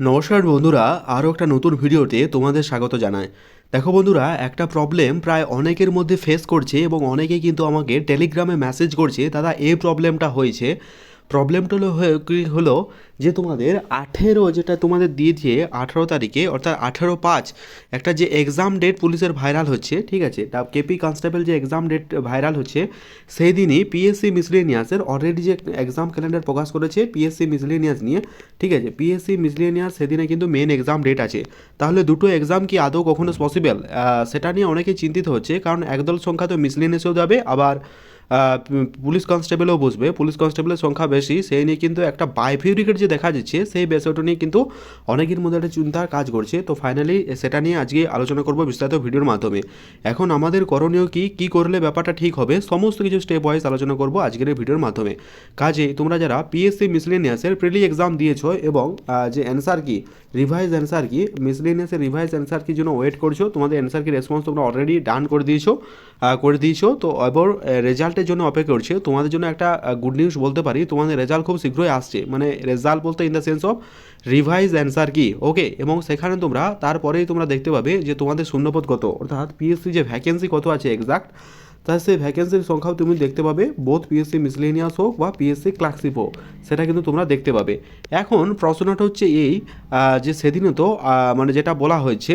নমস্কার বন্ধুরা, আরও একটা নতুন ভিডিওতে তোমাদের স্বাগত জানায় দেখো বন্ধুরা, একটা প্রবলেম প্রায় অনেকের মধ্যে ফেস করছে এবং অনেকেই কিন্তু আমাকে টেলিগ্রামে মেসেজ করছে, দাদা, এই প্রবলেমটা হয়েছে। প্রবলেমটা হলো কি হলো যে তোমাদের আঠেরো যেটা তোমাদের দিয়েছে আঠেরো তারিখে, অর্থাৎ আঠেরো পাঁচ, একটা যে এক্সাম ডেট পুলিশের ভাইরাল হচ্ছে, ঠিক আছে? তা কেপি কনস্টেবল যে এক্সাম ডেট ভাইরাল হচ্ছে, সেই দিনই পিএসসি মিসলেনিয়াসের অলরেডি যে এক্সাম ক্যালেন্ডার প্রকাশ করেছে পিএসসি মিসলেনিয়াস নিয়ে, ঠিক আছে? পিএসসি মিসলেনিয়াস সেদিনে কিন্তু মেন এক্সাম ডেট আছে। তাহলে দুটো এক্সাম কি আদৌ কখনো পসিবল সেটা নিয়ে অনেকে চিন্তিত হচ্ছে, কারণ একদল সংখ্যা তো মিসলেনিয়াসেও যাবে, আবার পুলিশ কনস্টেবলও বসবে পুলিশ কনস্টেবলের সংখ্যা বেশি, সেই নিয়ে কিন্তু একটা বাইফিউরিকেট যে দেখা যাচ্ছে, সেই বিষয়টা নিয়ে কিন্তু অনেকের মধ্যে একটা চিন্তার কাজ করছে। তো ফাইনালি সেটা নিয়ে আজকে আলোচনা করব বিস্তারিত ভিডিওর মাধ্যমে। এখন আমাদের করণীয় কি কি করলে ব্যাপারটা ঠিক হবে, সমস্ত কিছু স্টেপ ওয়াইজ আলোচনা করব আজকের এই ভিডিওর মাধ্যমে। কাজে তোমরা যারা পিএসসি মিসলেনিয়াসের প্রিলি এক্সাম দিয়েছ এবং যে অ্যান্সার কি রিভাইজ অ্যান্সার কি মিসলেনিয়াসের রিভাইজ অ্যান্সার কি জন্য ওয়েট করছ, তোমাদের অ্যান্সার কি রেসপন্স তোমরা অলরেডি ডান করে দিয়েছ করে দিয়েছ, তো এবার রেজাল্টের জন্য অপেক্ষা করছে। তোমাদের জন্য একটা গুড নিউজ বলতে পারি। তোমাদের রেজাল্ট খুব শীঘ্রই আসছে। মানে রেজাল্ট বলতে in the sense of revise answer কি? ওকে এবং সেখানে তোমরা, তারপরেই তোমরা দেখতে পাবে যে তোমাদের শূন্যপদ কত? অর্থাৎ পিএসসি যে ভ্যাকেন্সি কত আছে এক্সাক্ট তার সেই ভ্যাকেন্সির সংখ্যাও তুমি দেখতে পাবে বোধ পিএসসি মিসলেনিয়াস হোক বা পিএসসি ক্লার্কশিপ হোক, সেটা কিন্তু তোমরা দেখতে পাবে। এখন প্রশ্নটা হচ্ছে এই যে সেদিনও তো মানে যেটা বলা হয়েছে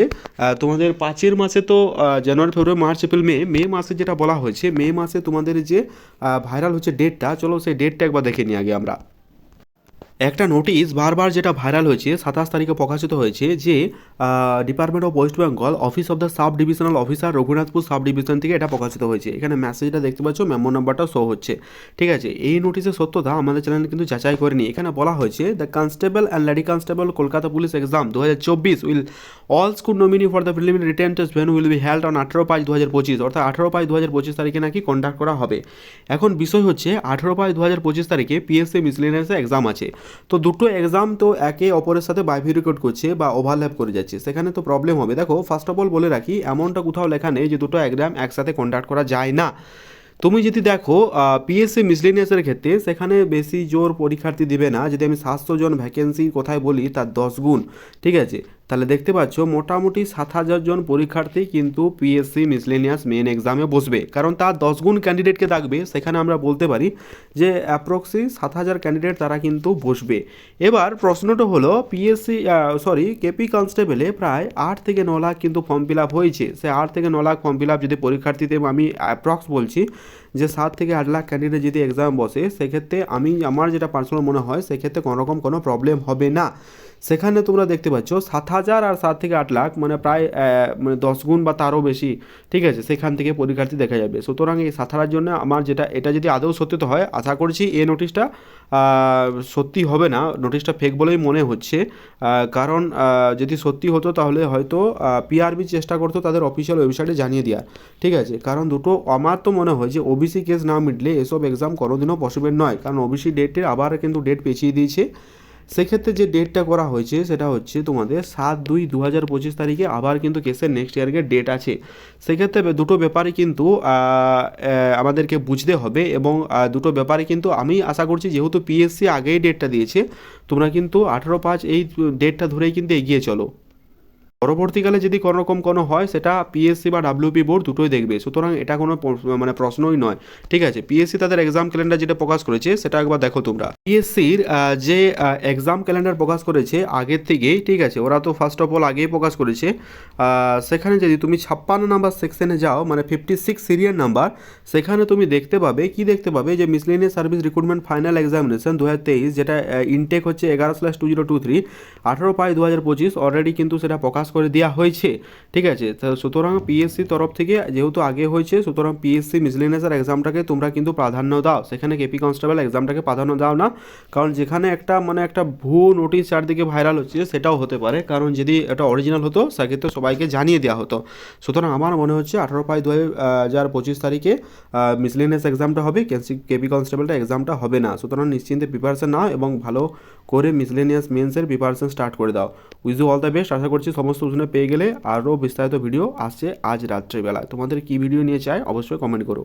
তোমাদের পাঁচের মাসে তো জানুয়ারি, ফেব্রুয়ারি, মার্চ, এপ্রিল, মে মে মাসে যেটা বলা হয়েছে, মে মাসে তোমাদের যে ভাইরাল হচ্ছে ডেটটা চলো সেই ডেটটা একবার দেখে নিই আগে আমরা। একটা নোটিশ বারবার যেটা ভাইরাল হয়েছে, সাতাশ তারিখে প্রকাশিত হয়েছে যে department of West Bengal office of the sub divisional officer Raghunathpur sub division থেকে এটা প্রকাশিত হয়েছে। এখানে মেসেজটা দেখতে পাচ্ছ মেমো নাম্বারটা শো হচ্ছে। ঠিক আছে, এই নোটিশের সত্যতা আমাদের চ্যানেল কিন্তু যাচাই করেনি এখানে বলা হয়েছে the constable and lady constable Kolkata police exam দু হাজার চব্বিশ will all school nominee for the preliminary written test then will be held on আঠেরো পাঁচ দু হাজার পঁচিশ। অর্থাৎ আঠেরো পাঁচ দু হাজার পঁচিশ তারিখে নাকি কন্ডাক্ট করা হবে। এখন বিষয় হচ্ছে, আঠেরো পাঁচ দু হাজার পঁচিশ তারিখে পিএসসি মিসলেনিয়াসের এক্সাম আছে। তো দুটো এক্সাম তো একে অপরের সাথে বাইভিরিকেট করছে বা ওভারল্যাপ করে যাচ্ছে, সেখানে তো প্রবলেম হবে। দেখো ফার্স্ট অফ অল বলে রাখি এমনটা কোথাও লেখা নেই যে দুটো এক্সাম একসাথে কন্ডাক্ট করা যায় না। তুমি যদি দেখো পিএসসি মিসলিনিয়াসের ক্ষেত্রে সেখানে বেশি জোর পরীক্ষার্থী দিবে না। যদি আমি সাতশো জন ভ্যাকেন্সি কোথায় বলি, তার দশ গুণ, ঠিক আছে? তাহলে দেখতে পাচ্ছ মোটামুটি সাত হাজার জন পরীক্ষার্থী কিন্তু পিএসসি মিসলেনিয়াস মেন এক্সামে বসবে। কারণ তার দশ গুণ ক্যান্ডিডেটকে থাকবে সেখানে আমরা বলতে পারি যে অ্যাপ্রক্সি সাত হাজার ক্যান্ডিডেট তারা কিন্তু বসবে। এবার প্রশ্নটা হলো পিএসসি সরি কেপি কনস্টেবলে প্রায় আট থেকে ন লাখ কিন্তু ফর্ম ফিল আপ হয়েছে। সে আট থেকে ন লাখ ফর্ম ফিল আপ যদি পরীক্ষার্থীতে আমি অ্যাপ্রক্স বলছি যে সাত থেকে আট লাখ ক্যান্ডিডেট যদি এক্সাম বসে, সেক্ষেত্রে আমি, আমার যেটা পার্সোনাল মনে হয়, সেক্ষেত্রে কোনোরকম কোনো প্রবলেম হবে না। সেখানে তোমরা দেখতে পাচ্ছ সাত হাজার আর সাত থেকে আট লাখ মানে প্রায় মানে দশ গুণ বা তারও বেশি, ঠিক আছে, সেখান থেকে পরীক্ষার্থী দেখা যাবে। সুতরাং এই সাত হাজার জন্য আমার যেটা, এটা যদি আদৌ সত্যি হয়, আশা করছি এই নোটিশটা সত্যি হবে না, নোটিশটা ফেক বলেই মনে হচ্ছে কারণ যদি সত্যি হতো তাহলে হয়তো পিআরবি চেষ্টা করতো তাদের অফিসিয়াল ওয়েবসাইটে জানিয়ে দেওয়ার, ঠিক আছে? কারণ দুটো, আমার তো মনে হয় যে ওবিসি কেস না মিটলে এসব এক্সাম কোনোদিনও পসিবল নয়, কারণ ওবিসি ডেটের আবার কিন্তু ডেট পেছিয়ে দিয়েছে। সেক্ষেত্রে যে ডেটটা করা হয়েছে, সেটা হচ্ছে তোমাদের সাত দুই দু হাজার পঁচিশ তারিখে আবার কিন্তু কেসের নেক্সট ইয়ারকে ডেট আছে। সেক্ষেত্রে দুটো ব্যাপারে কিন্তু আমাদেরকে বুঝতে হবে এবং দুটো ব্যাপারে কিন্তু আমি আশা করছি যেহেতু পিএসসি আগেই ডেটটা দিয়েছে, তোমরা কিন্তু আঠেরো পাঁচ এই ডেটটা ধরেই কিন্তু এগিয়ে চলো। পরবর্তীকালে যদি কোনো রকম কোনো হয়, সেটা পিএসসি বা ডাব্লিউপি বোর্ড দুটোই দেখবে। সুতরাং এটা কোনো মানে প্রশ্নই নয়। ঠিক আছে? পিএসসি তাদের এক্সাম ক্যালেন্ডার যেটা প্রকাশ করেছে, সেটা একবার দেখো তোমরা। পিএসসির যে এক্সাম ক্যালেন্ডার প্রকাশ করেছে আগের থেকেই, ঠিক আছে? ওরা তো ফার্স্ট অফ অল আগেই প্রকাশ করেছে। সেখানে যদি তুমি ছাপ্পান্ন নাম্বার সেকশনে যাও মানে ফিফটি সিক্স সিরিয়াল নাম্বার সেখানে তুমি দেখতে পাবে, কি দেখতে পাবে? যে miscellaneous service recruitment final examination দু হাজার তেইশ, যেটা ইনটেক হচ্ছে এগারো slash two zero two three আঠেরো পাঁচ দু হাজার পঁচিশ অলরেডি কিন্তু সেটা প্রকাশ করে দেওয়া হয়েছে, ঠিক আছে? তো সুতরাং পিএসসি তরফ থেকে যেহেতু আগে হয়েছে, সুতরাং পিএসসি মিসলেনিয়াসের এক্সামটাকে তোমরা কিন্তু প্রাধান্য দাও। সেখানে কেপি কনস্টেবল এক্সামটাকে প্রাধান্য দাও না, কারণ যেখানে একটা মানে একটা ভুয়ো নোটিশ চারদিকে ভাইরাল হচ্ছে, সেটাও হতে পারে। কারণ যদি এটা অরিজিনাল হতো, সেক্ষেত্রে সবাইকে জানিয়ে দেওয়া হতো। সুতরাং আমার মনে হচ্ছে আঠারো পাঁচ দু হাজার পঁচিশ তারিখে মিসলেনিয়াস এক্সামটা হবে কেপি কনস্টেবলটা এক্সামটা হবে না। সুতরাং নিশ্চিন্তে প্রিপারেশন নাও এবং ভালো করে মিসলেনিয়াস মেন্সের প্রিপারেশন স্টার্ট করে দাও। উইজ অল দ্য বেস্ট আশা করছি সমস্ত উজনে পেয়ে গেলে আরও বিস্তারিত ভিডিও আসছে আজ রাত্রিবেলায়। তোমাদের কী ভিডিও নিয়ে চাই অবশ্যই কমেন্ট করো।